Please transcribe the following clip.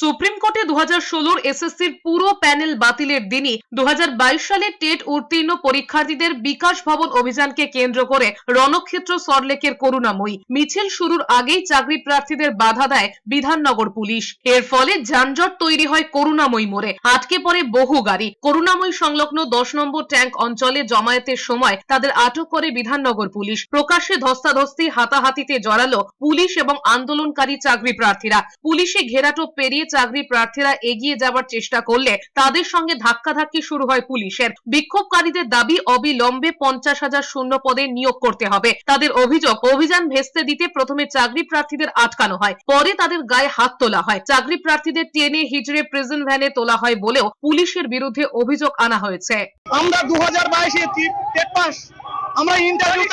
Supreme কোর্টে দু হাজার ষোলোর এসএসসির পুরো প্যানেল বাতিলের দিনই দু হাজার বাইশ সালে টেট উত্তীর্ণ পরীক্ষার্থীদের বিকাশ ভবন অভিযানকে কেন্দ্র করে রণক্ষেত্র সরলেকের করুণাময়ী। মিছিল শুরুর আগেই চাকরি প্রার্থীদের বাধা দেয় বিধাননগর পুলিশ। এর ফলে যানজট তৈরি হয় করুণাময়ী মোড়ে। আটকে পড়ে বহু গাড়ি। করুণাময়ী সংলগ্ন দশ নম্বর ট্যাঙ্ক অঞ্চলে জমায়েতের সময় তাদের আটক করে বিধাননগর পুলিশ। প্রকাশ্যে ধস্তাধস্তি, হাতাহাতিতে জড়ালো পুলিশ এবং আন্দোলনকারী চাকরি প্রার্থীরা। পুলিশে ঘেরাটো পেরিয়ে চাকরি প্রার্থীরা এগিয়ে যাওয়ার চেষ্টা করলে তাদের সঙ্গে ধাক্কাধাক্কি শুরু হয় পুলিশের বিক্ষোভকারীদের দাবি অবিলম্বে পঞ্চাশ হাজার শূন্য পদে নিয়োগ করতে হবে তাদের অভিযোগ অভিযান ভেস্তে দিতে প্রথমে চাকরি প্রার্থীদের আটকানো হয় পরে তাদের গায়ে হাত তোলা হয় চাকরি প্রার্থীদের টেনে হিজড়ে প্রিজন ভ্যানে তোলা হয় বলেও পুলিশের বিরুদ্ধে অভিযোগ আনা হয়েছে আমরা দু হাজার বাইশে আমরা ইন্টারভিউ